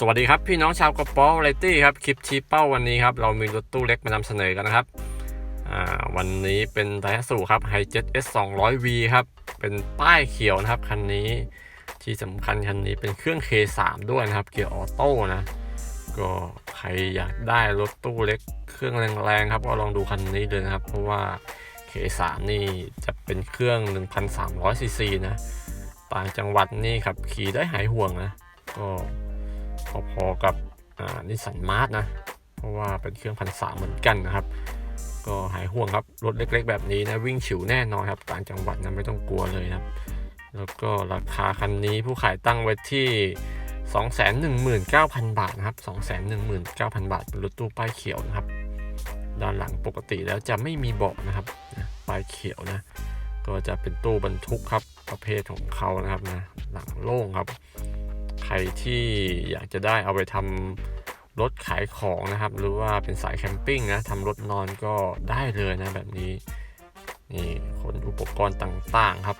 สวัสดีครับพี่น้องชาวกระป๋อไรตี้ครับคลิปชี้เป้าวันนี้ครับเรามีรถตู้เล็กมานำเสนอกันนะครับวันนี้เป็นไดฮัสุครับไฮเจ็ต S 2 0 0 V ครับเป็นป้ายเขียวนะครับคันนี้ที่สำคัญคันนี้เป็นเครื่อง K3 ด้วยนะครับเกียร์ออโต้นะก็ใครอยากได้รถตู้เล็กเครื่องแรงๆครับก็ลองดูคันนี้เลยนะครับ เพราะว่า K3 นี่จะเป็นเครื่อง 1,300ซีซีนะต่างจังหวัดนี่ครับขี่ได้หายห่วงนะก็ พอๆกับนิสสันมาร์ทนะ เพราะว่าเป็นเครื่องพันสามเหมือนกันนะครับ ก็หายห่วงครับ รถเล็กๆ แบบนี้นะ วิ่งฉิวแน่นอนครับต่างจังหวัดนะไม่ต้องกลัวเลยครับ แล้วก็ราคาคันนี้ผู้ขายตั้งไว้ที่ 219,000 บาทนะครับ 219,000 บาทเป็นรถตู้ป้ายเขียวนะครับ ด้านหลังปกติแล้วจะไม่มีเบาะนะครับป้ายเขียวนะ ก็จะเป็นตู้บรรทุกครับประเภทของเขานะครับนะหลังโล่งครับ ครที่อยากจะได้เอาไปทำรถขายของนะครับ หรือว่าเป็นสายแคมปิ้งนะทำรถนอนก็ได้เลยนะแบบนี้ นี่ขนอุปกรณ์ต่างๆครับ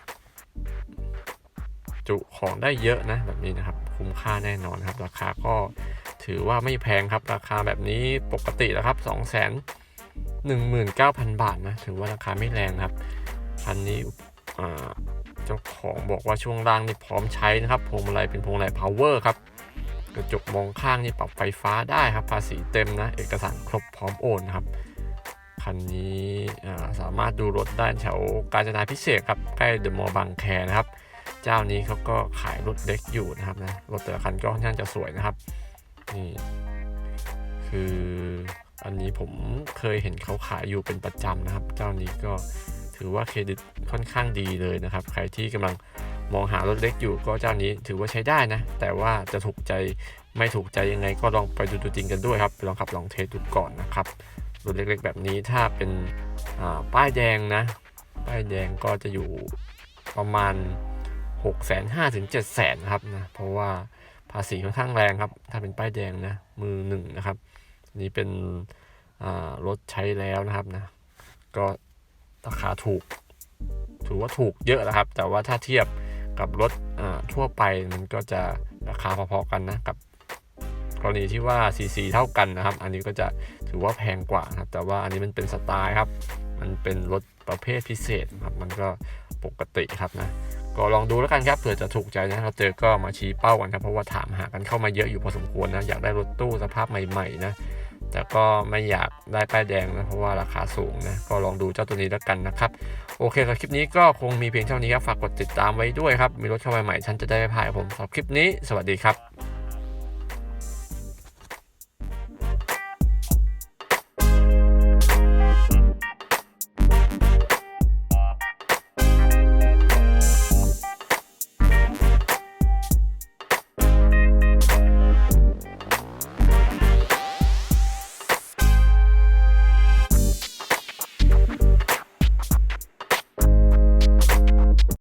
จุของได้เยอะนะแบบนี้นะครับ คุ้มค่าแน่นอนครับ ราคาก็ถือว่าไม่แพงครับ ราคาแบบนี้ปกติแล้วครับ2 1 9 0 0 0 บาทนะ ถือว่าราคาไม่แรงครับ คันนี้ เจ้าของบอกว่าช่วงล่างนี่พร้อมใช้นะครับพวงมาลัยเป็นพวงมาลัย power ครับกระจกมองข้างนี่ปรับไฟฟ้าได้ครับ ภาษีเต็มนะ เอกสารครบพร้อมโอนครับคันนี้สามารถดูรถได้แถวกาญจนาพิเศษครับใกล้เดอะมอลล์บางแคนะครับ เจ้านี้เขาก็ขายรถเล็กอยู่นะครับนะรถแต่ละคันก็ค่อนข้างจะสวยนะครับนี่คืออันนี้ผมเคยเห็นเขาขายอยู่เป็นประจำนะครับ เจ้านี้ก็ ถือว่าเครดิตค่อนข้างดีเลยนะครับ ใครที่กำลังมองหารถเล็กอยู่ก็เจ้านี้ถือว่าใช้ได้นะ แต่ว่าจะถูกใจไม่ถูกใจยังไงก็ลองไปดูตัวจริงกันด้วยครับ ลองขับลองเทสดูก่อนนะครับรถเล็กๆแบบนี้ถ้าเป็นป้ายแดงนะ ป้ายแดงก็จะอยู่ประมาณ 6 5 0 0 0ถึง7 0 0 0 0ครับนะ เพราะว่าภาษีค่อนข้างแรงครับ ถ้าเป็นป้ายแดงนะ มือหนึ่งนะครับ นี่เป็นรถใช้แล้วนะครับนะ ก็ ราคาถูก ถือว่าถูกเยอะนะครับ แต่ว่าถ้าเทียบกับรถทั่วไปมันก็จะราคาพอๆกันนะกับกรณีที่ว่า CC เท่ากันนะครับ อันนี้ก็จะถือว่าแพงกว่าครับ แต่ว่าอันนี้มันเป็นสไตล์ครับ มันเป็นรถประเภทพิเศษครับ มันก็ปกติครับนะ ก็ลองดูแล้วกันครับ เผื่อจะถูกใจนะเราเจอก็มาชี้เป้ากันครับ เพราะว่าถามหากันเข้ามาเยอะอยู่พอสมควรนะ อยากได้รถตู้สภาพใหม่ๆนะ แต่ก็ไม่อยากได้ป้ายแดงนะเพราะว่าราคาสูงนะก็ลองดูเจ้าตัวนี้แล้วกันนะครับ โอเคสำหรับคลิปนี้ก็คงมีเพียงเท่านี้ครับฝากกดติดตามไว้ด้วยครับ มีรถเข้ามาใหม่ฉันจะได้ไม่พลาดผมสำหรับคลิปนี้ สวัสดีครับ